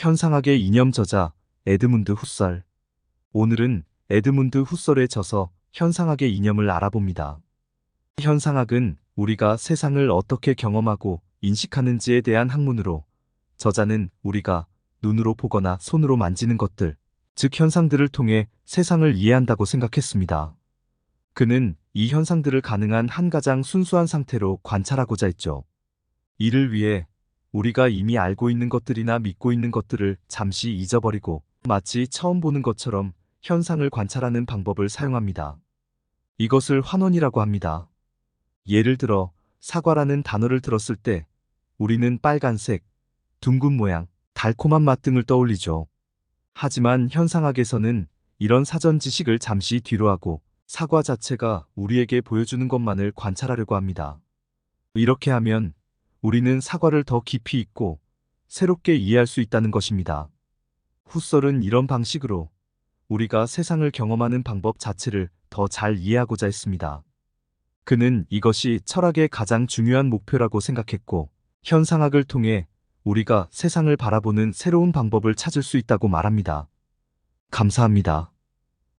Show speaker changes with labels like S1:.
S1: 현상학의 이념 저자 에드문드 후설. 오늘은 에드문드 후설에 져서 현상학의 이념을 알아봅니다. 현상학은 우리가 세상을 어떻게 경험하고 인식하는지에 대한 학문으로 저자는 우리가 눈으로 보거나 손으로 만지는 것들, 즉 현상들을 통해 세상을 이해한다고 생각했습니다. 그는 이 현상들을 가능한 한 가장 순수한 상태로 관찰하고자 했죠. 이를 위해 우리가 이미 알고 있는 것들이나 믿고 있는 것들을 잠시 잊어버리고 마치 처음 보는 것처럼 현상을 관찰하는 방법을 사용합니다. 이것을 환원이라고 합니다. 예를 들어 사과라는 단어를 들었을 때 우리는 빨간색, 둥근 모양, 달콤한 맛 등을 떠올리죠. 하지만 현상학에서는 이런 사전 지식을 잠시 뒤로 하고 사과 자체가 우리에게 보여주는 것만을 관찰하려고 합니다. 이렇게 하면 우리는 사과를 더 깊이 있고 새롭게 이해할 수 있다는 것입니다. 후설은 이런 방식으로 우리가 세상을 경험하는 방법 자체를 더 잘 이해하고자 했습니다. 그는 이것이 철학의 가장 중요한 목표라고 생각했고, 현상학을 통해 우리가 세상을 바라보는 새로운 방법을 찾을 수 있다고 말합니다. 감사합니다.